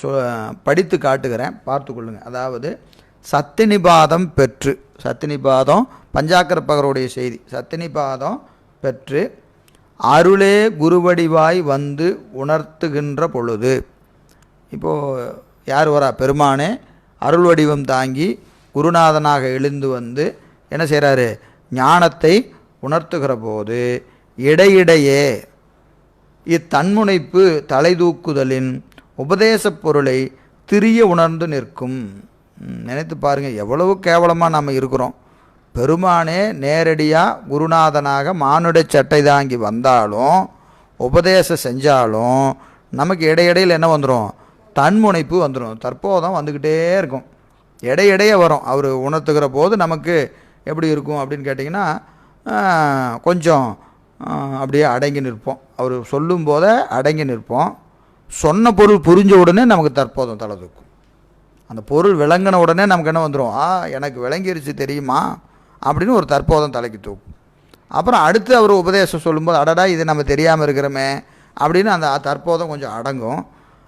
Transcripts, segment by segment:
சொ படித்து காட்டுகிறேன். பார்த்து கொள்ளுங்கள் அதாவது சத்தினிபாதம் பெற்று சத்தினிபாதம் பஞ்சாக்கரப்பகருடைய செய்தி சத்தினிபாதம் பெற்று அருளே குருவடிவாய் வந்து உணர்த்துகின்ற பொழுது இப்போது யார் வரா? பெருமானே அருள் வடிவம் தாங்கி குருநாதனாக எழுந்து வந்து என்ன செய்கிறாரு ஞானத்தை உணர்த்துகிற போது இடையிடையே இத்தன்முனைப்பு தலைதூக்குதலின் உபதேசப் பொருளை திரிய உணர்ந்து நிற்கும். நினைத்து பாருங்கள் எவ்வளவு கேவலமாக நம்ம இருக்கிறோம். பெருமானே நேரடியாக குருநாதனாக மானுட சட்டை தாங்கி வந்தாலும் உபதேசம் செஞ்சாலும் நமக்கு இடையிடையில் என்ன வந்துடும் தன்முனைப்பு வந்துடும் தற்போதம் வந்துக்கிட்டே இருக்கும். இடையிடையே வரும். அவர் உணர்த்துக்கிற போது நமக்கு எப்படி இருக்கும் அப்படின்னு கேட்டிங்கன்னா கொஞ்சம் அப்படியே அடங்கி நிற்போம். அவர் சொல்லும் போதே அடங்கி நிற்போம். சொன்ன பொருள் புரிஞ்ச உடனே நமக்கு தற்போதம் தலை தூக்கும். அந்த பொருள் விளங்கின உடனே நமக்கு என்ன வந்துடும் ஆ எனக்கு விளங்கிருச்சு தெரியுமா? அப்படின்னு ஒரு தற்போதம் தலைக்கு தூக்கும். அப்புறம் அடுத்து அவர் உபதேசம் சொல்லும்போது அடடா இது நம்ம தெரியாமல் இருக்கிறோமே அப்படின்னு அந்த தற்போதம் கொஞ்சம் அடங்கும்.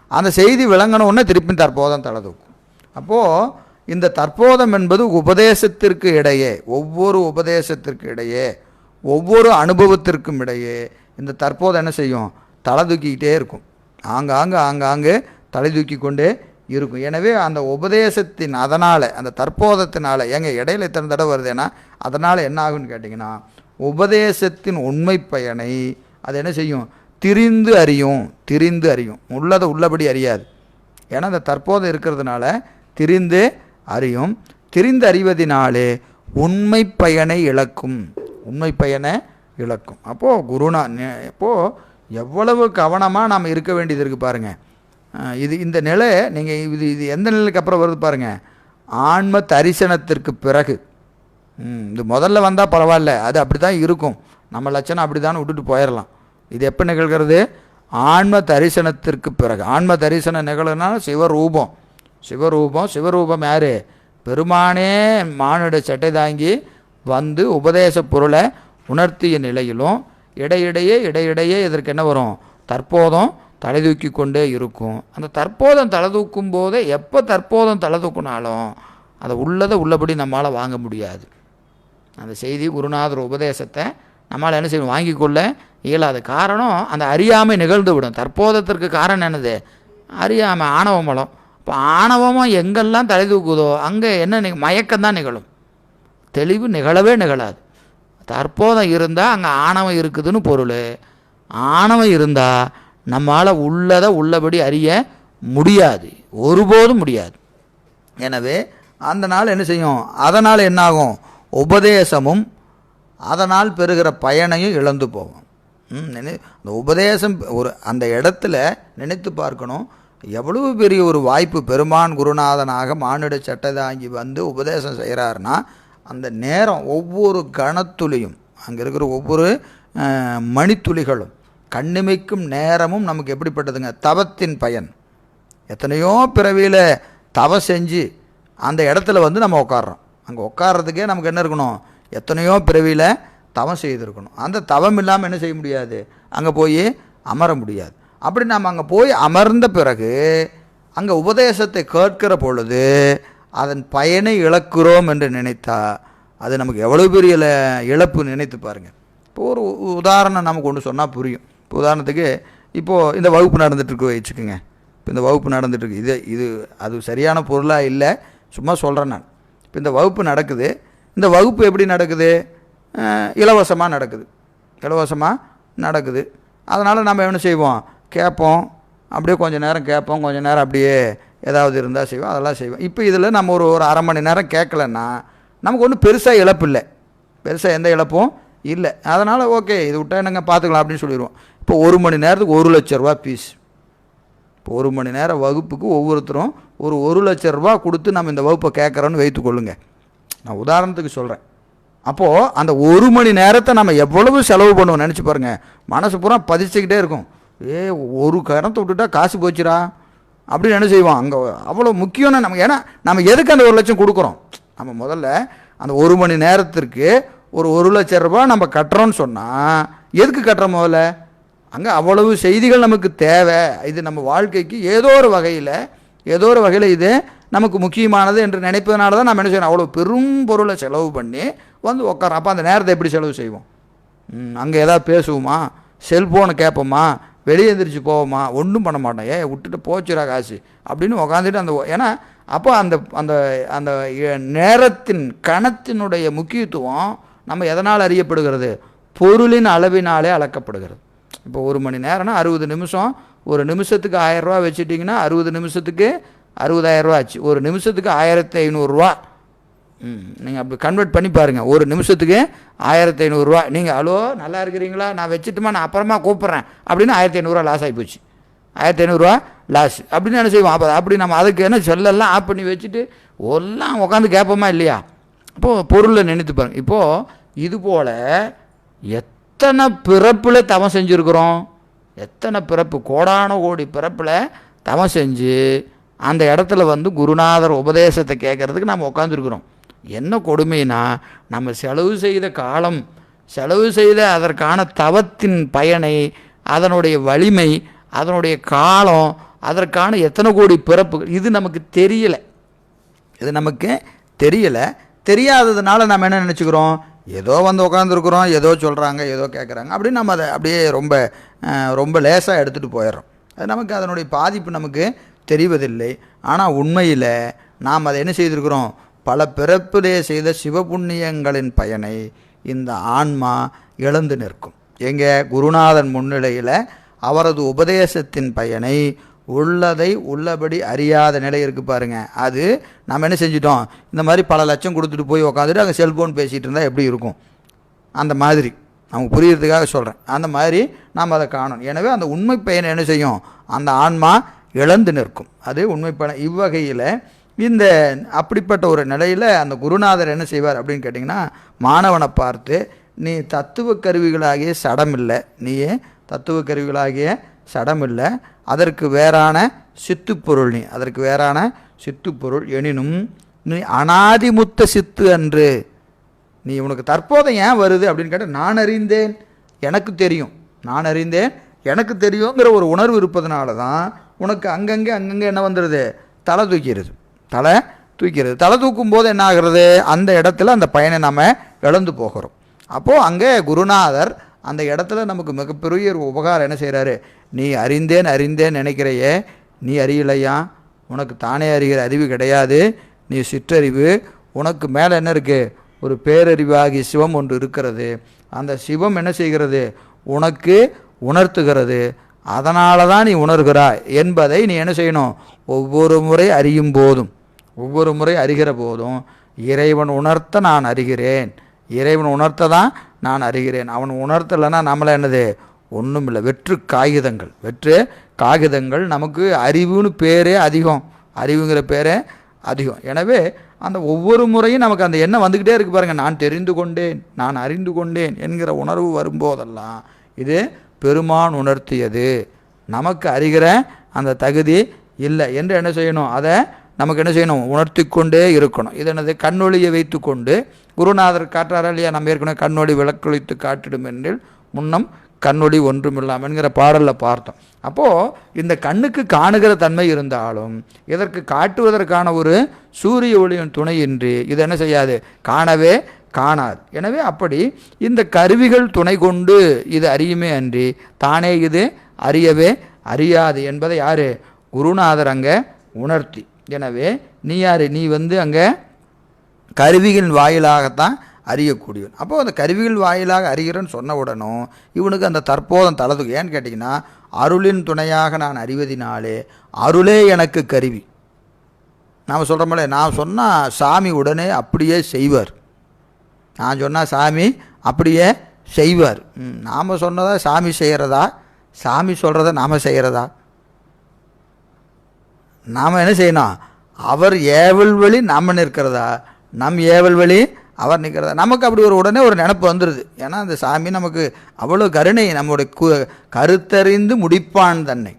அந்த செய்தி விளங்கின உடனே திருப்பி தற்போதம் தலை தூக்கும். அப்போது இந்த தற்போதம் என்பது உபதேசத்திற்கு இடையே ஒவ்வொரு உபதேசத்திற்கு இடையே ஒவ்வொரு அனுபவத்திற்கும் இடையே இந்த தற்போதம் என்ன செய்யும்? தலை தூக்கிக்கிட்டே இருக்கும். ஆங்காங்கு ஆங்காங்கு தலை தூக்கி கொண்டே இருக்கும். எனவே அந்த உபதேசத்தின் அதனால் அந்த தற்போதத்தினால் எங்க இடையில இத்தனை தடவை வருதுன்னா அதனால் என்ன ஆகும்னு கேட்டிங்கன்னா உபதேசத்தின் உண்மை பயனை அது என்ன செய்யும்? திரிந்து அறியும் திரிந்து அறியும். உள்ளதை உள்ளபடி அறியாது. ஏன்னா அந்த தற்போது இருக்கிறதுனால திரிந்து அறியும். திரிந்து அறிவதினாலே உண்மை பயனை இழக்கும். உண்மை பயனை இழக்கும். அப்போது குருநா இப்போது எவ்வளவு கவனமாக நாம் இருக்க வேண்டியது இருக்குது பாருங்கள் இது இந்த நிலை நீங்கள் இது இது எந்த நிலைக்கு அப்புறம் வருது பாருங்கள் ஆன்ம தரிசனத்திற்கு பிறகு. இது முதல்ல வந்தால் பரவாயில்ல அது அப்படி தான் இருக்கும். நம்ம லட்சணம் அப்படி தான் விட்டுட்டு போயிடலாம் இது எப்போ நிகழ்கிறது? ஆன்ம தரிசனத்திற்கு பிறகு. ஆன்ம தரிசனம் நிகழ்னா சிவரூபம். சிவரூபம் சிவரூபம் யார்? பெருமானே மானுட சட்டை தாங்கி வந்து உபதேச பொருளை உணர்த்திய நிலையிலும் இடையிடையே இடையிடையே இதற்கு என்ன வரும்? தற்போதம் தலை தூக்கி கொண்டே இருக்கும். அந்த தற்போதம் தலை தூக்கும் போதே எப்போ தற்போதம் தலை தூக்குனாலும் அதை உள்ளதை உள்ளபடி நம்மளால் வாங்க முடியாது. அந்த செய்தி குருநாதர் உபதேசத்தை நம்மளால் என்ன செய்யணும் வாங்கி கொள்ள இயலாது. காரணம் அந்த அறியாமை நிகழ்ந்து விடும். தற்போதத்திற்கு காரணம் என்னது? அறியாமை ஆணவ மலம். இப்போ ஆணவமும் எங்கெல்லாம் தலை தூக்குதோ அங்கே என்ன நி- மயக்கம்தான் நிகழும். தெளிவு நிகழவே நிகழாது. தற்போதம் இருந்தால் அங்கே ஆணவம் இருக்குதுன்னு பொருள். ஆணவம் இருந்தால் நம்மால் உள்ளதை உள்ளபடி அறிய முடியாது. ஒருபோதும் முடியாது. எனவே அந்த நாள் என்ன செய்யும்? அதனால் என்னாகும்? உபதேசமும் அதனால் பெறுகிற பயனையும் இழந்து போகும். நினை அந்த உபதேசம் ஒரு அந்த இடத்துல நினைத்து பார்க்கணும். எவ்வளவு பெரிய ஒரு வாய்ப்பு பெருமான் குருநாதனாக மானிட சட்டதாங்கி வந்து உபதேசம் செய்கிறாருன்னா அந்த நேரம் ஒவ்வொரு கணத்துளியும் அங்கே இருக்கிற ஒவ்வொரு மணித்துளிகளும் கண்ணிமைக்கும் நேரமும் நமக்கு எப்படிப்பட்டதுங்க? தவத்தின் பயன். எத்தனையோ பிறவியில் தவம் செஞ்சு அந்த இடத்துல வந்து நம்ம உட்கார்றோம் அங்கே உட்கார்றதுக்கே நமக்கு என்ன இருக்கணும்? எத்தனையோ பிறவியில் தவம் செய்திருக்கணும். அந்த தவம் இல்லாமல் என்ன செய்ய முடியாது? அங்கே போய் அமர முடியாது. அப்படி நாம் அங்கே போய் அமர்ந்த பிறகு அங்கே உபதேசத்தை கேட்கிற பொழுது அதன் பயனை இழக்கிறோம் என்று நினைத்தா அது நமக்கு எவ்வளோ பெரிய இழப்பு நினைத்து பாருங்கள் இப்போ ஒரு உதாரணம் நமக்கு ஒன்று சொன்னால் புரியும். இப்போ உதாரணத்துக்கு இப்போது இந்த வகுப்பு நடந்துகிட்ருக்கு வச்சுக்கோங்க. இப்போ இந்த வகுப்பு நடந்துகிட்ருக்கு இது இது அது சரியான பொருளாக இல்லை சும்மா சொல்கிறேன் நான். இப்போ இந்த வகுப்பு நடக்குது. இந்த வகுப்பு எப்படி நடக்குது? இலவசமாக நடக்குது. இலவசமாக நடக்குது. அதனால் நம்ம என்ன செய்வோம்? கேட்போம். அப்படியே கொஞ்சம் நேரம் கேட்போம். கொஞ்சம் நேரம் அப்படியே ஏதாவது இருந்தால் செய்வோம் அதெல்லாம் செய்வோம். இப்போ இதில் நம்ம ஒரு ஒரு அரை மணி நேரம் கேட்கலன்னா நமக்கு ஒன்றும் பெருசாக இழப்பு இல்லை. பெருசாக எந்த இழப்பும் இல்லை. அதனால் ஓகே இது விட்டா என்னங்க பார்த்துக்கலாம் அப்படின்னு சொல்லிடுவோம். இப்போ ஒரு மணி நேரத்துக்கு ஒரு லட்ச ரூபா ஃபீஸ் இப்போ ஒரு மணி நேரம் வகுப்புக்கு ஒவ்வொருத்தரும் ஒரு ஒரு லட்ச ரூபா கொடுத்து நம்ம இந்த வகுப்பை கேட்குறோன்னு வைத்துக்கொள்ளுங்க நான் உதாரணத்துக்கு சொல்கிறேன் அப்போது அந்த ஒரு மணி நேரத்தை நம்ம எவ்வளவு செலவு பண்ணுவோம் நினச்சி பாருங்கள் மனசு பூரா பதிச்சுக்கிட்டே இருக்கும். ஏ ஒரு கரத்தை விட்டுட்டா காசு போச்சுடா. அப்படின்னு என்ன செய்வோம் அங்கே அவ்வளோ முக்கியம்னா நமக்கு ஏன்னா நம்ம எதுக்கு அந்த ஒரு லட்சம் கொடுக்குறோம்? நம்ம முதல்ல அந்த ஒரு மணி நேரத்திற்கு ஒரு ஒரு லட்ச ரூபாய் நம்ம கட்டுறோம்னு சொன்னால் எதுக்கு கட்டுறோம் முதல்ல? அங்கே அவ்வளவு செய்திகள் நமக்கு தேவை. இது நம்ம வாழ்க்கைக்கு ஏதோ ஒரு வகையில் ஏதோ ஒரு வகையில் இது நமக்கு முக்கியமானது என்று நினைப்பதனால தான் நம்ம என்ன செய்யணும்? அவ்வளோ பெரும் பொருளை செலவு பண்ணி வந்து உட்காரோம் அப்போ அந்த நேரத்தை எப்படி செலவு செய்வோம்? அங்கே ஏதாவது பேசுவோமா? செல்ஃபோனை கேட்போமா? வெளியே எந்திரிச்சு போவோமா? ஒன்றும் பண்ண மாட்டோம். ஏன் விட்டுட்டு போச்சுடா காசு. அப்படின்னு உக்காந்துட்டு அந்த ஏன்னா அப்போ அந்த அந்த அந்த நேரத்தின் கணத்தினுடைய முக்கியத்துவம் நம்ம எதனால் அறியப்படுகிறது? பொருளின் அளவினாலே அளக்கப்படுகிறது. இப்போ ஒரு மணி நேரம்னா அறுபது நிமிஷம். ஒரு நிமிஷத்துக்கு ஆயிரம் ரூபா வச்சுட்டிங்கன்னா அறுபது நிமிஷத்துக்கு அறுபதாயிரம் ரூபா ஆச்சு. ஒரு நிமிஷத்துக்கு ஆயிரத்தி ஐநூறுரூவா நீங்கள் அப்படி கன்வெர்ட் பண்ணி பாருங்கள் ஒரு நிமிஷத்துக்கு ஆயிரத்தி ஐநூறுரூவா நீங்கள் ஹலோ நல்லா இருக்கிறீங்களா? நான் வச்சுட்டுமா நான் அப்புறமா கூப்பிட்றேன். அப்படின்னு ஆயிரத்தி ஐநூறுரூவா லாஸ் ஆகி போச்சு ஆயிரத்தி ஐநூறுரூவா லாஸ் அப்படின்னு என்ன செய்வோம்? அப்போ அப்படி நம்ம அதுக்கு என்ன செல்லெல்லாம் ஆஃப் பண்ணி வச்சுட்டு எல்லாம் உட்காந்து கேட்போமா இல்லையா? இப்போது பொருளை நினைத்து பாருங்க. இப்போது இது போல் எத்தனை பிறப்பில் தவம் செஞ்சுருக்குறோம்? எத்தனை பிறப்பு? கோடான கோடி பிறப்பில் தவம் செஞ்சு அந்த இடத்துல வந்து குருநாதர் உபதேசத்தை கேட்கறதுக்கு நம்ம உட்காந்துருக்குறோம் என்ன கொடுமைனா நம்ம செலவு செய்த காலம் செலவு செய்த அதற்கான தவத்தின் பயனை அதனுடைய வலிமை அதனுடைய காலம் அதற்கான எத்தனை கோடி பிறப்புகள் இது நமக்கு தெரியலை. இது நமக்கு தெரியலை. தெரியாததுனால நம்ம என்ன நினச்சிக்கிறோம்? ஏதோ வந்து உட்காந்துருக்குறோம் ஏதோ சொல்கிறாங்க ஏதோ கேட்குறாங்க அப்படின்னு நம்ம அதை அப்படியே ரொம்ப ரொம்ப லேசாக எடுத்துகிட்டு போயிடுறோம். அது நமக்கு அதனுடைய பாதிப்பு நமக்கு தெரிவதில்லை. ஆனால் உண்மையில் நாம் அதை என்ன செய்திருக்கிறோம்? பல பிறப்பிலே செய்த சிவபுண்ணியங்களின் பயனை இந்த ஆன்மா இழந்து நிற்கும். எங்கே? குருநாதன் முன்னிலையில் அவரது உபதேசத்தின் பயனை உள்ளதை உள்ளபடி அறியாத நிலை இருக்குது பாருங்க. அது நம்ம என்ன செஞ்சிட்டோம்? இந்த மாதிரி பல லட்சம் கொடுத்துட்டு போய் உக்காந்துட்டு அங்கே செல்ஃபோன் பேசிகிட்டு இருந்தால் எப்படி இருக்கும்? அந்த மாதிரி. நமக்கு புரியறதுக்காக சொல்கிறேன் அந்த மாதிரி நாம் அதை காணணும். எனவே அந்த உண்மை பயனை என்ன செய்யும்? அந்த ஆன்மா இழந்து நிற்கும். அது உண்மை பயணம் இவ்வகையில் இந்த அப்படிப்பட்ட ஒரு நிலையில் அந்த குருநாதர் என்ன செய்வார் அப்படின்னு கேட்டிங்கன்னா மாணவனை பார்த்து நீ தத்துவ கருவிகளாகிய சடம் இல்லை. நீயே தத்துவ கருவிகளாகிய சடமில்லை அதற்கு வேறான சித்துப்பொருள் நீ அதற்கு வேறான சித்துப்பொருள் எனினும் நீ அனாதிமுத்த சித்து அன்று. நீ உனக்கு தற்போதை ஏன் வருது? அப்படின்னு கேட்டால் நான் அறிந்தேன். எனக்கு தெரியும். நான் அறிந்தேன். எனக்கு தெரியுங்கிற ஒரு உணர்வு இருப்பதனால தான் உனக்கு அங்கங்கே அங்கங்கே என்ன வந்துடுது தலை தூக்கிறது தலை தூக்கிறது. தலை தூக்கும் போது என்ன ஆகிறது அந்த இடத்துல அந்த பயனை நம்ம இழந்து போகிறோம். அப்போது அங்கே குருநாதர் அந்த இடத்துல நமக்கு மிகப்பெரிய ஒரு உபகாரம் என்ன செய்கிறாரு நீ அறிந்தேன் அறிந்தேன் நினைக்கிறையே. நீ அறியலையா? உனக்கு தானே அறிகிற அறிவு கிடையாது. நீ சிற்றறிவு. உனக்கு மேலே என்ன இருக்குது ஒரு பேரறிவாகி சிவம் ஒன்று இருக்கிறது. அந்த சிவம் என்ன செய்கிறது? உனக்கு உணர்த்துகிறது. அதனால தான் நீ உணர்கிறாய் என்பதை நீ என்ன செய்யணும்? ஒவ்வொரு முறை அறியும் போதும். ஒவ்வொரு முறை அறிகிற போதும் இறைவன் உணர்த்த நான் அறிகிறேன். இறைவன் உணர்த்த தான் நான் அறிகிறேன். அவன் உணர்த்தலைன்னா நம்மளை என்னது? ஒன்றும் இல்லை வெற்று காகிதங்கள். வெற்று காகிதங்கள் நமக்கு அறிவுன்னு பேரே அதிகம். அறிவுங்கிற பேரே அதிகம். எனவே அந்த ஒவ்வொரு முறையும் நமக்கு அந்த எண்ணம் வந்துக்கிட்டே இருக்கு பாருங்கள் நான் தெரிந்து கொண்டேன் நான் அறிந்து கொண்டேன் என்கிற உணர்வு வரும்போதெல்லாம் இது பெருமான் உணர்த்தியது. நமக்கு அறிகிற அந்த தகுதி இல்லை. என்று என்ன செய்யணும்? அதை நமக்கு என்ன செய்யணும்? உணர்த்தி கொண்டே இருக்கணும். இது என்னது? கண்ணொளியை வைத்துக்கொண்டு குருநாதர் காட்டுறாரா இல்லையா? நம்ம ஏற்கனவே கண்ணொளி விளக்கொழித்து காட்டிடும் என்றில் முன்னம் கண்ணொளி ஒன்றுமில்லாம் என்கிற பாடலில் பார்த்தோம். அப்போது இந்த கண்ணுக்கு காணுகிற தன்மை இருந்தாலும் இதற்கு காட்டுவதற்கான ஒரு சூரிய ஒளியின் துணையின்றி இது என்ன செய்யாது? காணவே காணாது. எனவே அப்படி இந்த கருவிகள் துணை கொண்டு இது அறியுமே அன்றி தானே இது அறியவே அறியாது என்பதை யார்? குருநாதர் அங்கே உணர்த்தி. எனவே நீ யார்? நீ வந்து அங்கே கருவிகளின் வாயிலாகத்தான் அறியக்கூடியவன். அப்போ அந்த கருவிகள் வாயிலாக அறிகிறேன்னு சொன்ன உடனும் இவனுக்கு அந்த தற்போதம் தளதுக்கு ஏன்னு கேட்டிங்கன்னா அருளின் துணையாக நான் அறிவதினாலே அருளே எனக்கு கருவி. நாம் சொல்கிறோம்ல நான் சொன்னால் சாமி உடனே அப்படியே செய்வார். நான் சொன்னால் சாமி அப்படியே செய்வார். நாம் சொன்னதா சாமி செய்கிறதா சாமி சொல்கிறத நாம் செய்கிறதா நாம் என்ன செய்யணும்? அவர் ஏவல் வழி நம்ம நிற்கிறதா? நம் ஏவல் வழி அவர் நிற்கிறதா? நமக்கு அப்படி ஒரு உடனே ஒரு நினப்பு வந்துடுது ஏன்னா அந்த சாமி நமக்கு அவ்வளோ கருணை. நம்முடைய கு கருத்தறிந்து முடிப்பான் தன்னை.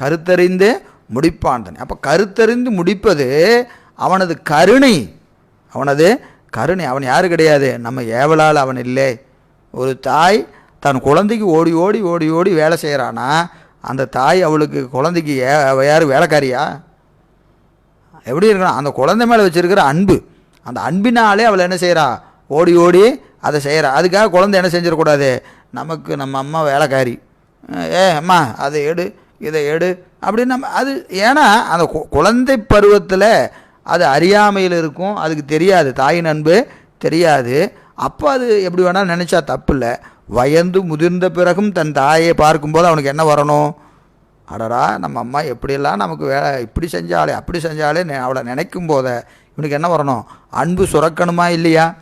கருத்தறிந்து முடிப்பான் தன்னை. அப்போ கருத்தறிந்து முடிப்பது அவனது கருணை. அவனது கருணை. அவன் யாரு கிடையாது? நம்ம ஏவலால் அவன் இல்லை. ஒரு தாய் தன் குழந்தைக்கு ஓடி ஓடி ஓடி ஓடி வேலை செய்கிறானா அந்த தாய் அவளுக்கு குழந்தைக்கு ஏ யார்? வேலைக்காரியா? எப்படி இருக்கணும்? அந்த குழந்தை மேலே வச்சுருக்கிற அன்பு. அந்த அன்பினாலே அவள் என்ன செய்கிறா ஓடி ஓடி அதை செய்கிறா அதுக்காக குழந்தை என்ன செஞ்சிடக்கூடாது? நமக்கு நம்ம அம்மா வேலைக்காரி. ஏ அம்மா அதை எடு இதை எடு. அப்படின்னு நம்ம அது ஏன்னா அந்த குழந்தை பருவத்தில் அது அறியாமையில் இருக்கும். அதுக்கு தெரியாது. தாயின் அன்பு தெரியாது. அப்போ அது எப்படி வேணாலும் நினச்சா தப்பு இல்லை வயந்து முதிர்ந்த பிறகும் தன் தாயை பார்க்கும்போது அவனுக்கு என்ன வரணும்? அடடா நம்ம அம்மா எப்படியெல்லாம் நமக்கு வேலை இப்படி செஞ்சாலே அப்படி செஞ்சாலே நெ- அவளை நினைக்கும் போத இவனுக்கு என்ன வரணும்? அன்பு சுரக்கணுமா இல்லையா?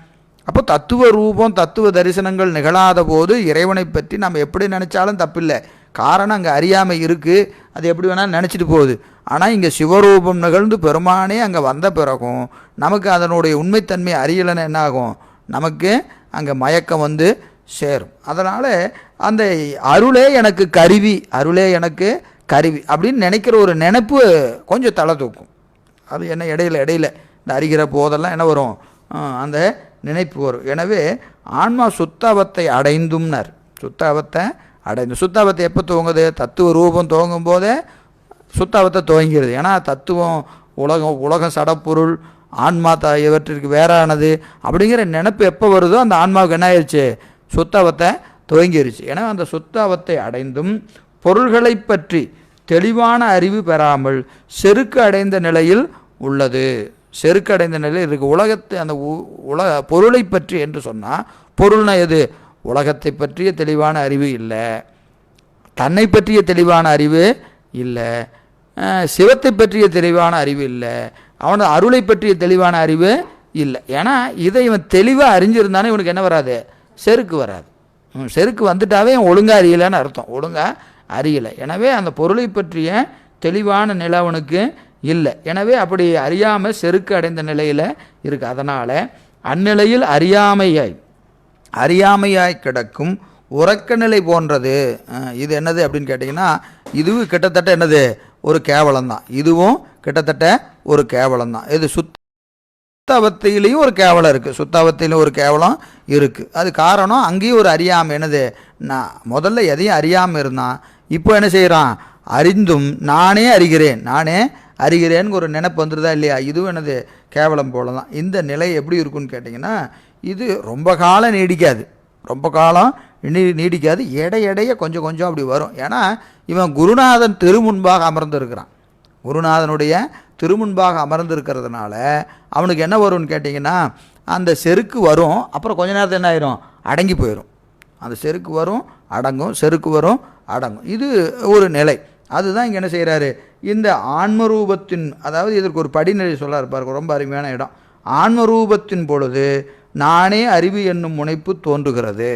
அப்போ தத்துவ ரூபம் தத்துவ தரிசனங்கள் நிகழாத போது இறைவனை பற்றி நம்ம எப்படி நினச்சாலும் தப்பில்லை. காரணம் அங்கே அறியாமை இருக்குது அது எப்படி வேணாலும் நினச்சிட்டு போகுது. ஆனால் இங்கே சிவரூபம் நிகழ்ந்து பெருமானே அங்கே வந்த பிறகும் நமக்கு அதனுடைய உண்மைத்தன்மை அறியலைன்னு என்ன ஆகும்? நமக்கு அங்கே மயக்கம் வந்து சேரும். அதனால் அந்த அருளே எனக்கு கருவி அருளே எனக்கு கருவி அப்படின்னு நினைக்கிற ஒரு நினைப்பு கொஞ்சம் தலை தூக்கும். அது என்ன இடையில இடையில இந்த அறிகிற போதெல்லாம் என்ன வரும்? அந்த நினைப்பு வரும். எனவே ஆன்மா சுத்தாபத்தை அடைந்தும்னார். சுத்தாவத்தை அடைந்து சுத்தாபத்தை எப்போ துவங்குது? தத்துவ ரூபம் துவங்கும் போதே சுத்தாவத்தை துவங்கிறது ஏன்னா தத்துவம் உலகம் உலகம் சடப்பொருள் ஆன்மா த இவற்றிற்கு வேறானது அப்படிங்கிற நினப்பு எப்போ வருதோ அந்த ஆன்மாவுக்கு என்ன ஆயிடுச்சு? சுத்தாவத்தை துவங்கிருச்சு. ஏன்னா அந்த சுத்தாவத்தை அடைந்தும் பொருள்களை பற்றி தெளிவான அறிவு பெறாமல் செருக்கு அடைந்த நிலையில் உள்ளது. செருக்கு அடைந்த நிலையில் இருக்கு. உலகத்தை அந்த உ- உலக பொருளை பற்றி என்று சொன்னால் பொருள்னா எது? உலகத்தை பற்றிய தெளிவான அறிவு இல்லை. தன்னை பற்றிய தெளிவான அறிவு இல்லை. சிவத்தை பற்றிய தெளிவான அறிவு இல்லை. அவனது அருளை பற்றிய தெளிவான அறிவு இல்லை. ஏன்னா இதை இவன் தெளிவாக அறிஞ்சிருந்தானே இவனுக்கு என்ன வராது? செருக்கு வராது. செருக்கு வந்துட்டாவே ஒழுங்காக அறியலைன்னு அர்த்தம். ஒழுங்காக அறியலை. எனவே அந்த பொருளை பற்றிய தெளிவான நிலை அவனுக்கு இல்லை. எனவே அப்படி அறியாமல் செருக்கு அடைந்த நிலையில் இருக்கு. அதனால் அந்நிலையில் அறியாமையாய் அறியாமையாய் கிடக்கும் உறக்க நிலை போன்றது. இது என்னது அப்படின்னு கேட்டிங்கன்னா இதுவும் கிட்டத்தட்ட என்னது? ஒரு கேவலம் தான் இதுவும் கிட்டத்தட்ட ஒரு கேவலம் தான் இது சுத்தாவத்தையிலையும் ஒரு கேவலம் இருக்குது சுத்தாவத்தையிலும் ஒரு கேவலம் இருக்குது அது காரணம் அங்கேயும் ஒரு அறியாமல் என்னது? நான் முதல்ல எதையும் அறியாமல் இருந்தான் இப்போ என்ன செய்கிறான் அறிந்தும் நானே அறிகிறேன். நானே அறிகிறேன்னு ஒரு நினைப்பு வந்துருதா இல்லையா? இதுவும் எனது கேவலம் போல தான் இந்த நிலை எப்படி இருக்குன்னு கேட்டிங்கன்னா இது ரொம்ப காலம் நீடிக்காது. ரொம்ப காலம் நீ நீடிக்காது. எடை எடைய கொஞ்சம் கொஞ்சம் அப்படி வரும். ஏன்னா இவன் குருநாதன் திருமுன்பாக அமர்ந்திருக்கிறான். குருநாதனுடைய திருமுன்பாக அமர்ந்திருக்கிறதுனால அவனுக்கு என்ன வரும்னு கேட்டிங்கன்னா அந்த செருக்கு வரும் அப்புறம் கொஞ்ச நேரத்தில் என்ன ஆயிரும்? அடங்கி போயிடும் அந்த செருக்கு வரும் அடங்கும் செருக்கு வரும் அடங்கும். இது ஒரு நிலை. அதுதான் இங்கே என்ன செய்கிறாரு இந்த ஆன்மரூபத்தின் அதாவது இதற்கு ஒரு படிநிலை சொல்ல இருப்பார் ரொம்ப அருமையான இடம். ஆன்மரூபத்தின் பொழுது நானே அறிவு என்னும் முனைப்பு தோன்றுகிறது.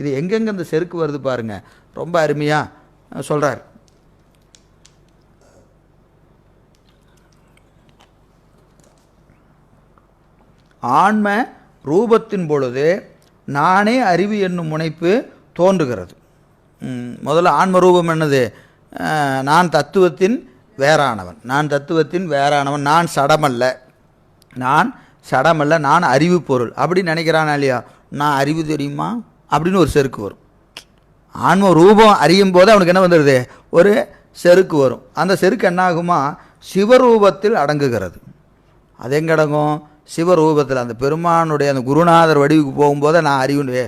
இது எங்கெங்கே அந்த செருக்கு வருது பாருங்க. ரொம்ப அருமையாக சொல்கிறார் ஆன்ம ரூபத்தின் பொழுது நானே அறிவு என்னும் முனைப்பு தோன்றுகிறது. முதல்ல ஆன்ம ரூபம் என்னது? நான் தத்துவத்தின் வேறானவன். நான் தத்துவத்தின் வேறானவன். நான் சடமல்ல. நான் சடமல்ல நான் அறிவு பொருள். அப்படின்னு நினைக்கிறானா இல்லையா? நான் அறிவு தெரியுமா? அப்படின்னு ஒரு செருக்கு வரும். ஆன்ம ரூபம் அறியும் போது அவனுக்கு என்ன வந்துடுது ஒரு செருக்கு வரும். அந்த செருக்கு என்ன ஆகுமா சிவரூபத்தில் அடங்குகிறது. அது எங்கடங்கும்? சிவரூபத்தில் அந்த பெருமானுடைய அந்த குருநாதர் வடிவுக்கு போகும்போது நான் அறிவுன்னு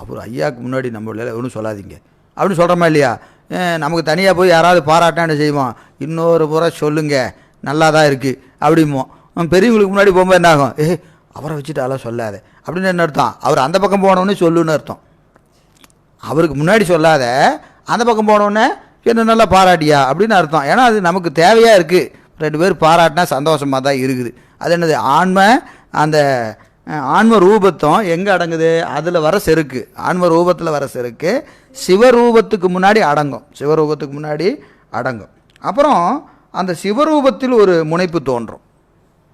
அப்புறம் ஐயாவுக்கு முன்னாடி நம்ம ஒன்றும் சொல்லாதீங்க. அப்படின்னு சொல்கிறோமா இல்லையா? நமக்கு தனியாக போய் யாராவது பாராட்டான்னு செய்வோம். இன்னொரு முறை சொல்லுங்கள் நல்லா தான் இருக்குது அப்படிமோ பெரியவங்களுக்கு முன்னாடி போகும்போது என்ன ஆகும்? ஏ அவரை வச்சுட்டு அதெல்லாம் சொல்லாத. அப்படின்னு என்ன அர்த்தம்? அவர் அந்த பக்கம் போனோடனே சொல்லுன்னு அர்த்தம். அவருக்கு முன்னாடி சொல்லாத அந்த பக்கம் போனோடனே என்ன நல்லா பாராட்டியா? அப்படின்னு அர்த்தம். ஏன்னா அது நமக்கு தேவையாக இருக்குது ரெண்டு பேர் பாராட்டினா சந்தோஷமாக தான் இருக்குது. அது என்னது? ஆன்ம அந்த ஆன்ம ரூபத்தம் எங்கே அடங்குது? அதில் வர செருக்கு. ஆன்ம ரூபத்தில் வர செருக்கு சிவரூபத்துக்கு முன்னாடி அடங்கும். சிவரூபத்துக்கு முன்னாடி அடங்கும். அப்புறம் அந்த சிவரூபத்தில் ஒரு முனைப்பு தோன்றும்.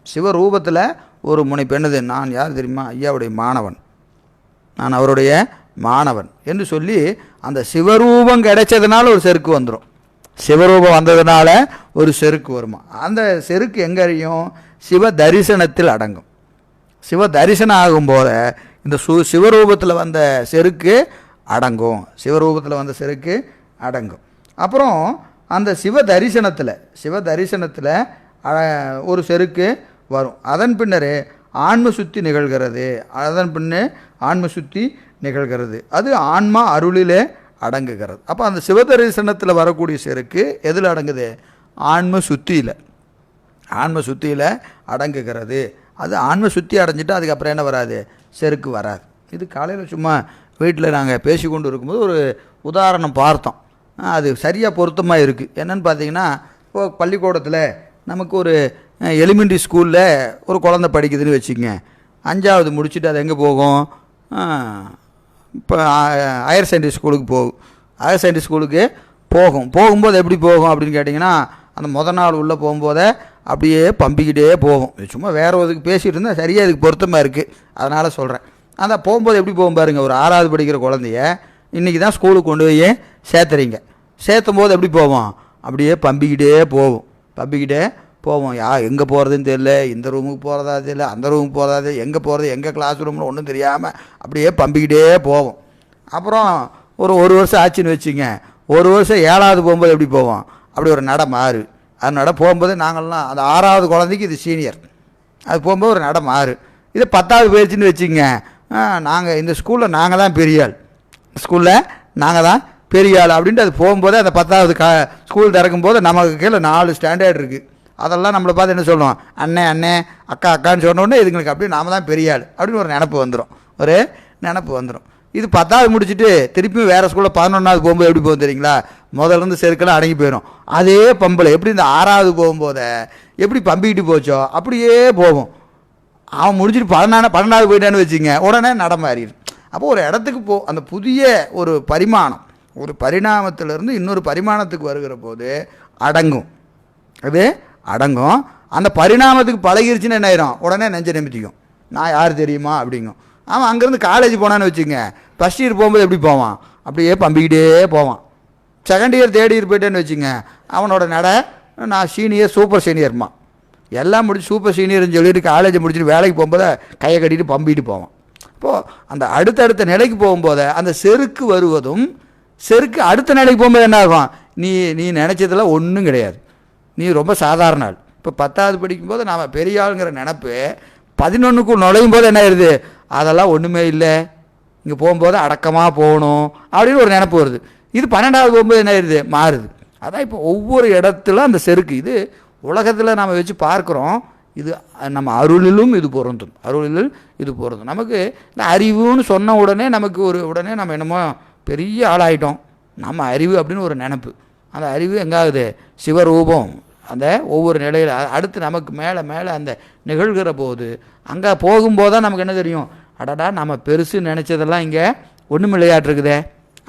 சிவரூபத்தில் ஒரு முனைப்பு. என்னது? நான் யார் தெரியுமா? ஐயாவுடைய மாணவன். நான் அவருடைய மாணவன் என்று சொல்லி அந்த சிவரூபம் கிடைச்சதுனால ஒரு செருக்கு வந்துடும் சிவரூபம் வந்ததுனால ஒரு செருக்கு வருமா? அந்த செருக்கு எங்கே அறியும் சிவ தரிசனத்தில் அடங்கும். சிவ தரிசனம் ஆகும்போது இந்த சு சிவரூபத்தில் வந்த செருக்கு அடங்கும். சிவரூபத்தில் வந்த செருக்கு அடங்கும். அப்புறம் அந்த சிவ தரிசனத்தில் சிவ தரிசனத்தில் ஒரு செருக்கு வரும். அதன் பின்னரே ஆன்ம சுத்தி நிகழ்கிறது. அதன் பின்னே ஆன்ம சுத்தி நிகழ்கிறது. அது ஆன்மா அருளிலே அடங்குகிறது. அப்போ அந்த சிவதரிசனத்தில் வரக்கூடிய செருக்கு எதில் அடங்குது? ஆன்ம சுத்தியில். ஆன்ம சுத்தியில் அடங்குகிறது. அது ஆன்ம சுத்தி அடைஞ்சிட்டா அதுக்கப்புறம் என்ன வராது? செருக்கு வராது. இது காலையில் சும்மா வீட்டில் நாங்கள் பேசி கொண்டு இருக்கும்போது ஒரு உதாரணம் பார்த்தோம். அது சரியாக பொருத்தமாக இருக்குது என்னென்னு பார்த்தீங்கன்னா இப்போ பள்ளிக்கூடத்தில் நமக்கு ஒரு எலிமெண்ட்ரி ஸ்கூலில் ஒரு குழந்தை படிக்குதுன்னு வச்சுக்கோங்க. அஞ்சாவது முடிச்சுட்டு அது எங்கே போகும்? இப்போ ஹையர் செகண்டரி ஸ்கூலுக்கு போகும் ஹையர் செகண்டரி ஸ்கூலுக்கு போகும். போகும்போது எப்படி போகும் அப்படின்னு கேட்டிங்கன்னா அந்த முத நாள் உள்ளே போகும்போதே அப்படியே பம்பிக்கிட்டே போகும். சும்மா வேறு ஒதுக்கு பேசிகிட்டு இருந்தால் சரியாக இதுக்கு பொருத்தமாக இருக்குது அதனால் சொல்கிறேன் அதான் போகும்போது எப்படி போகும் பாருங்க ஒரு ஆறாவது படிக்கிற குழந்தைய இன்றைக்கி தான் ஸ்கூலுக்கு கொண்டு போய் சேர்த்துறீங்க. சேர்த்தும் போது எப்படி போவோம்? அப்படியே பம்பிக்கிட்டே போகும். பம்பிக்கிட்டே போவோம். யா எங்கே போகிறதுன்னு தெரியல. இந்த ரூமுக்கு போகிறதா தெரியல. அந்த ரூமுக்கு போகிறதா தெரியல. எங்கே போகிறது எங்கே கிளாஸ் ரூம்னு ஒன்றும் தெரியாமல் அப்படியே பம்பிக்கிட்டே போவோம். அப்புறம் ஒரு ஒரு வருஷம் ஆச்சுன்னு வச்சுங்க. ஒரு வருஷம் ஏழாவது போகும்போது எப்படி போவோம்? அப்படி ஒரு நடை மாறு. அது நடை போகும்போது நாங்கள்லாம் அந்த ஆறாவது குழந்தைக்கு இது சீனியர் அது போகும்போது ஒரு நடை மாறு. இது பத்தாவது போயிடுச்சுன்னு வச்சுங்க. நாங்கள் இந்த ஸ்கூலில் நாங்கள் தான் பெரிய ஆள். ஸ்கூலில் நாங்கள் தான் பெரிய ஆள். அப்படின்ட்டு அது போகும்போது அந்த பத்தாவது கா ஸ்கூல் திறக்கும்போது நமக்கு கீழே நாலு ஸ்டாண்டர்ட் இருக்குது அதெல்லாம் நம்மளை பார்த்து என்ன சொல்லுவோம் அண்ணே அண்ணே அக்கா அக்கான்னு சொன்னோடனே இதுங்களுக்கு அப்படியே நாம தான் பெரிய ஆள். அப்படின்னு ஒரு நினப்பு வந்துடும் ஒரு நினப்பு வந்துடும் இது பத்தாவது முடிச்சுட்டு திருப்பியும் வேறு ஸ்கூலில் பதினொன்றாவது போகும்போது எப்படி போகும் தெரியுங்களா? முதல்ல இருந்து செருக்கெல்லாம் அடங்கி போயிடும் அதே பம்பில் எப்படி இந்த ஆறாவது போகும்போதே எப்படி பம்பிக்கிட்டு போச்சோ அப்படியே போவோம் அவன் முடிச்சுட்டு பதினாறு பன்னெண்டாவது போயிட்டான்னு வச்சுங்க உடனே நடமாறிடும் அப்போ ஒரு இடத்துக்கு போ அந்த புதிய ஒரு பரிமாணம் ஒரு பரிணாமத்திலிருந்து இன்னொரு பரிமாணத்துக்கு வருகிற போது அடங்கும். அது அடங்கும். அந்த பரிணாமத்துக்கு பழகிருச்சுன்னு என்ன ஆயிரும்? உடனே நெஞ்ச நிமித்திக்கும். நான் யார் தெரியுமா? அப்படிங்கும். அவன் அங்கேருந்து காலேஜ் போனான்னு வச்சுங்க ஃபஸ்ட் இயர் போகும்போது எப்படி போவான்? அப்படியே பம்பிக்கிட்டே போவான். செகண்ட் இயர் தேர்ட் இயர் போயிட்டேன்னு வச்சுங்க அவனோட நட நான் சீனியர் சூப்பர் சீனியர்மா எல்லாம் முடிச்சு சூப்பர் சீனியர்னு சொல்லிட்டு காலேஜை முடிச்சுட்டு வேலைக்கு போகும்போது கையை கட்டிட்டு பம்பிட்டு போவான். இப்போது அந்த அடுத்தடுத்த நிலைக்கு போகும்போது அந்த செருக்கு வருவதும் செருக்கு அடுத்த நிலைக்கு போகும்போது என்ன ஆகும்? நீ நீ நினச்சதெல்லாம் ஒன்றும் கிடையாது. நீ ரொம்ப சாதாரண ஆள். இப்போ பத்தாவது படிக்கும்போது நாம் பெரிய ஆளுங்கிற நினப்பு பதினொன்றுக்கு நுழையும் போது என்ன ஆயிடுது அதெல்லாம் ஒன்றுமே இல்லை. இங்கே போகும்போது அடக்கமாக போகணும் அப்படின்னு ஒரு நினப்பு வருது. இது பன்னெண்டாவது போகும்போது என்ன ஆயிடுது மாறுது. அதான் இப்போ ஒவ்வொரு இடத்துல அந்த செருக்கு. இது உலகத்தில் நாம் வச்சு பார்க்குறோம். இது நம்ம அருளிலும் இது பொருந்தும். அருளிலும் இது பொருந்தும். நமக்கு இந்த அறிவுன்னு சொன்ன உடனே நமக்கு ஒரு உடனே நம்ம என்னமோ பெரிய ஆளாயிட்டோம். நம்ம அறிவு அப்படின்னு ஒரு நினப்பு. அந்த அறிவு எங்காகுது? சிவரூபம். அந்த ஒவ்வொரு நிலையில் அடுத்து நமக்கு மேலே மேலே அந்த நிகழ்கிற போது அங்கே போகும்போது தான் நமக்கு என்ன தெரியும்? அடடா நம்ம பெருசு நினச்சதெல்லாம் இங்கே ஒன்றுமில்லையாட்டிருக்குதே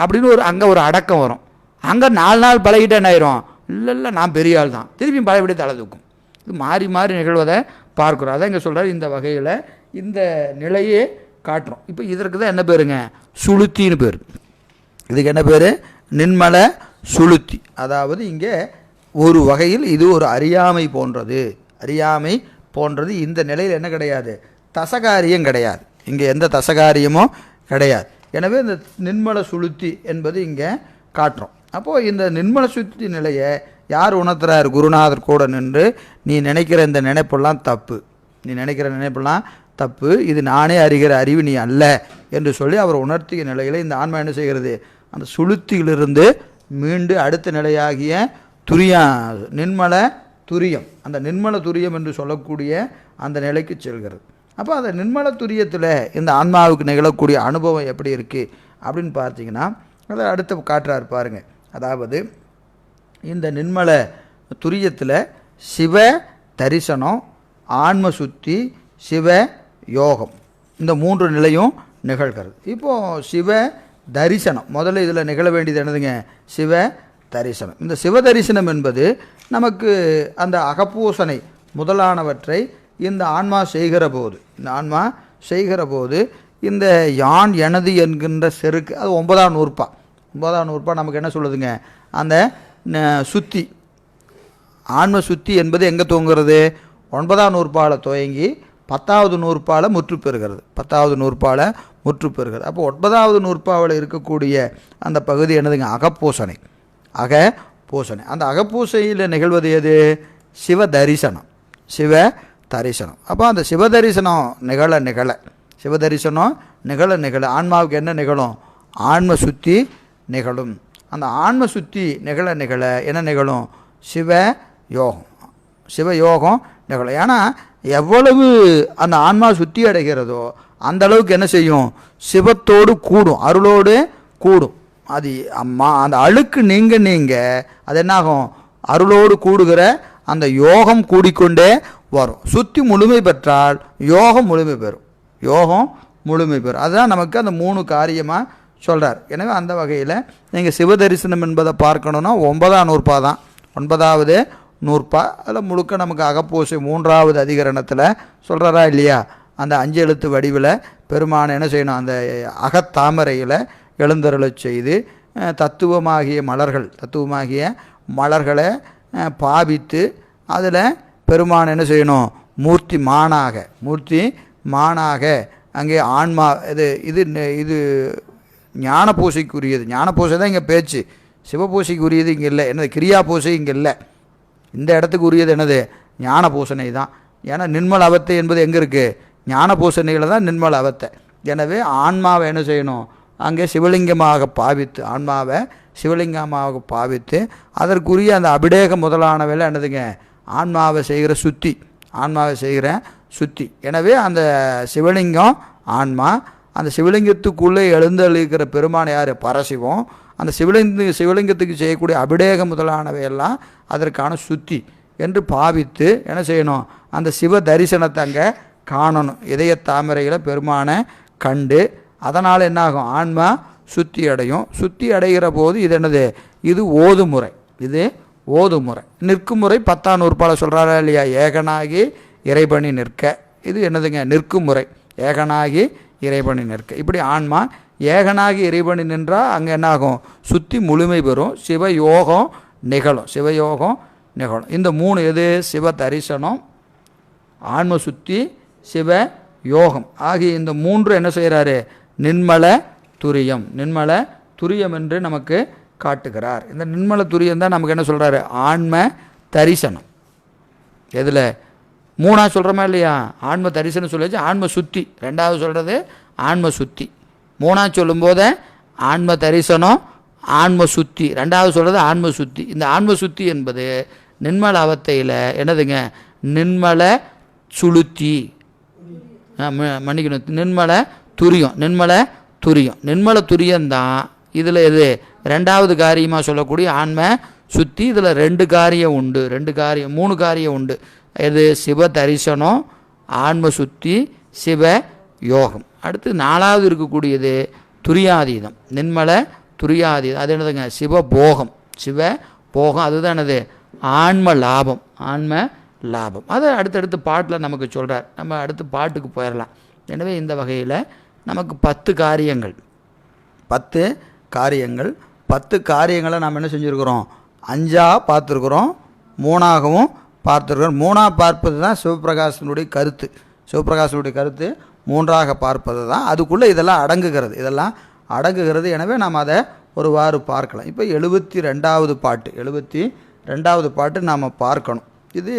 அப்படின்னு ஒரு அங்கே ஒரு அடக்கம் வரும். அங்கே நாலு நாள் பழகிட்டு என்ன ஆயிரும்? இல்லை இல்லை நான் பெரிய ஆள் தான். திருப்பியும் பழையபடி தலை தூக்கும். இது மாறி மாறி நிகழ்வதை பார்க்குறோம். அதான் இங்கே சொல்கிறார் இந்த வகையில் இந்த நிலையே காட்டுறோம். இப்போ இதற்கு தான் என்ன பேருங்க? சுளுத்தின்னு பேர். இதுக்கு என்ன பேர்? நின்மலை சுளுத்தி. அதாவது இங்கே ஒரு வகையில் இது ஒரு அறியாமை போன்றது. அறியாமை போன்றது இந்த நிலையில் என்ன கிடையாது? தசகாரியம் கிடையாது. இங்கே எந்த தசகாரியமும் கிடையாது. எனவே இந்த நின்மல சுளுத்தி என்பது இங்கே காட்டுறோம். அப்போது இந்த நின்மல சுத்தி நிலையை யார் உணர்த்துறார்? குருநாதர் கூட நின்று நீ நினைக்கிற இந்த நினைப்பெல்லாம் தப்பு. நீ நினைக்கிற நினைப்பெல்லாம் தப்பு. இது நானே அறிகிற அறிவு நீ அல்ல. என்று சொல்லி அவர் உணர்த்திய நிலையில் இந்த ஆன்மா என்ன செய்கிறது? அந்த சுளுத்தியிலிருந்து மீண்டு அடுத்த நிலையாகிய துரியா நின்மல துரியம். அந்த நின்மல துரியம் என்று சொல்லக்கூடிய அந்த நிலைக்கு செல்கிறது. அப்போ அந்த நின்மல துரியத்தில் இந்த ஆன்மாவுக்கு நிகழக்கூடிய அனுபவம் எப்படி இருக்குது அப்படின்னு பார்த்தீங்கன்னா அதை அடுத்து காட்டுறாரு பாருங்க. அதாவது இந்த நின்மல துரியத்தில் சிவ தரிசனம் ஆன்ம சுத்தி சிவ யோகம். இந்த மூன்று நிலையும் நிகழ்கிறது. இப்போது சிவ தரிசனம் முதல்ல இதில் நிகழ வேண்டியது என்னதுங்க? சிவ தரிசனம். இந்த சிவ தரிசனம் என்பது நமக்கு அந்த அகப்பூசனை முதலானவற்றை இந்த ஆன்மா செய்கிற போது இந்த ஆன்மா செய்கிற போது இந்த யான் எனது என்கின்ற செருக்கு அது ஒன்பதாம் நூற்பா. ஒன்பதாம் நூற்பா நமக்கு என்ன சொல்லுதுங்க? அந்த சுத்தி. ஆன்ம சுத்தி என்பது எங்கே துவங்குறது ஒன்பதாம் நூற்பால துவங்கி பத்தாவது நூற்பால முற்று பெறுகிறது. பத்தாவது நூற்பால முற்று பெறுகிறது. அப்போ ஒன்பதாவது நூற்பாவில் இருக்கக்கூடிய அந்த பகுதி என்னதுங்க? அகப்பூசனை. அக பூசனை அந்த அகப்பூசையில் நிகழ்வது எது? சிவ தரிசனம் சிவ தரிசனம். அப்போ அந்த சிவ தரிசனம் நிகழ நிகழ. சிவ தரிசனம் நிகழ நிகழ. ஆன்மாவுக்கு என்ன நிகழும்? ஆன்ம சுத்தி நிகழும். அந்த ஆன்ம சுத்தி நிகழ நிகழ என்ன நிகழும்? சிவ யோகம். சிவ யோகம் நிகழும். ஏன்னா எவ்வளவு அந்த ஆன்மா சுத்தி அடைகிறதோ அந்த அளவுக்கு என்ன செய்யும்? சிவத்தோடு கூடும். அருளோடு கூடும். அது அம்மா அந்த அழுக்கு நீங்க நீங்க அது என்னாகும்? அருளோடு கூடுகிற அந்த யோகம் கூடிக்கொண்டே வரும். சுத்தி முழுமை பெற்றால் யோகம் முழுமை பெறும். யோகம் முழுமை பெறும். அதுதான் நமக்கு அந்த மூணு காரியமாக சொல்கிறார் எனவே அந்த வகையில் நீங்கள் சிவதரிசனம் என்பதை பார்க்கணுன்னா ஒன்பதாம் நூற்பா தான். ஒன்பதாவது நூற்பா. அதில் முழுக்க நமக்கு அகப்பூசை மூன்றாவது அதிகரணத்தில் சொல்கிறாரா இல்லையா? அந்த அஞ்சு எழுத்து வடிவில் பெருமான் என்ன செய்யணும்? அந்த அகத்தாமரையில் எழுந்தருளச் செய்து தத்துவமாகிய மலர்கள் தத்துவமாகிய மலர்களை பாவித்து அதில் பெருமான் என்ன செய்யணும்? மூர்த்தி மானாக மூர்த்தி மானாக அங்கே ஆன்மா இது இது இது ஞான பூசைக்குரியது. ஞான பூசை தான் இங்கே பேச்சு. சிவபூசைக்குரியது இங்கே இல்லை. என்னது கிரியா பூசை இங்கே இல்லை. இந்த இடத்துக்கு உரியது என்னது? ஞான பூசணை தான். ஏன்னா நிர்மல் அவத்தை என்பது எங்கே இருக்குது ஞான பூசணையில் தான் நிர்மல் அவத்தை. எனவே ஆன்மாவை என்ன செய்யணும்? அங்கே சிவலிங்கமாக பாவித்து ஆன்மாவை சிவலிங்கமாக பாவித்து அதற்குரிய அந்த அபிடேகம் முதலானவையில் என்னதுங்க? ஆன்மாவை செய்கிற சுத்தி ஆன்மாவை செய்கிற சுத்தி. எனவே அந்த சிவலிங்கம் ஆன்மா அந்த சிவலிங்கத்துக்குள்ளே எழுந்தளிக்கிற பெருமான் யார்? பரசிவம். அந்த சிவலிங்க சிவலிங்கத்துக்கு செய்யக்கூடிய அபிடேகம் முதலானவையெல்லாம் அதற்கான சுத்தி என்று பாவித்து என்ன செய்யணும்? அந்த சிவ தரிசனத்தை அங்கே காணணும். இதய தாமரையில் பெருமானை கண்டு அதனால் என்னாகும்? ஆன்மா சுத்தி அடையும். சுத்தி அடைகிற போது இது என்னது? இது ஓதுமுறை. இது ஓதுமுறை. நிற்கும் முறை பத்தாம் நூற்பால் சொல்கிறாரா இல்லையா? ஏகனாகி இறைபணி நிற்க. இது என்னதுங்க? நிற்கும் முறை ஏகனாகி இறைபணி நிற்க. இப்படி ஆன்மா ஏகனாகி இறைபணி நின்றால் அங்கே என்னாகும்? சுத்தி முழுமை பெறும். சிவயோகம் நிகழும். சிவயோகம் நிகழும். இந்த மூணு எது? சிவ தரிசனம் ஆன்ம சுத்தி சிவ யோகம். ஆகிய இந்த மூன்று என்ன செய்கிறாரு நின்மல துரியம். நின்மல துரியம் என்று நமக்கு காட்டுகிறார். இந்த நின்மல துரியம் தான் நமக்கு என்ன சொல்கிறாரு ஆன்ம தரிசனம். எதில்? மூணாக சொல்கிறோமா இல்லையா? ஆன்ம தரிசனம் சொல்லிச்சு ஆன்ம சுத்தி. ரெண்டாவது சொல்கிறது ஆன்ம சுத்தி. மூணாக சொல்லும்போது ஆன்ம தரிசனம் ஆன்ம சுத்தி. ரெண்டாவது சொல்கிறது ஆன்ம சுத்தி. இந்த ஆன்ம சுத்தி என்பது நின்மல அவத்தையில் என்னதுங்க? நின்மல சுளுத்தி. ஆ, ம- மன்னிக்கணும். நின்மல துரியம். நின்மலை துரியம். நின்மலை துரியம்தான் இதில் எது? ரெண்டாவது காரியமாக சொல்லக்கூடிய ஆன்மை சுற்றி இதில் ரெண்டு காரியம் உண்டு. ரெண்டு காரியம் மூணு காரியம் உண்டு. எது? சிவ தரிசனம் ஆன்ம சுத்தி சிவ யோகம். அடுத்து நாலாவது இருக்கக்கூடியது துரியாதீதம். நின்மல துரியாதீதம். அது என்னதுங்க? சிவ போகம். சிவ போகம். அதுதான் என்னது? ஆன்ம லாபம். ஆன்ம லாபம். அதை அடுத்தடுத்து பாட்டில் நமக்கு சொல்கிறார் நம்ம அடுத்து பாட்டுக்கு போயிடலாம் எனவே இந்த வகையில் நமக்கு பத்து காரியங்கள். பத்து காரியங்கள். பத்து காரியங்களை நாம் என்ன செஞ்சுருக்கிறோம்? அஞ்சாக பார்த்துருக்குறோம். மூணாகவும் பார்த்துருக்குறோம். மூணாக பார்ப்பது தான் சிவபிரகாசனுடைய கருத்து. சிவபிரகாசனுடைய கருத்து மூன்றாக பார்ப்பது தான். அதுக்குள்ளே இதெல்லாம் அடங்குகிறது. இதெல்லாம் அடங்குகிறது. எனவே நாம் அதை ஒருவாறு பார்க்கலாம். இப்போ எழுபத்தி ரெண்டாவது பாட்டு. எழுபத்தி ரெண்டாவது பாட்டு நாம் பார்க்கணும். இது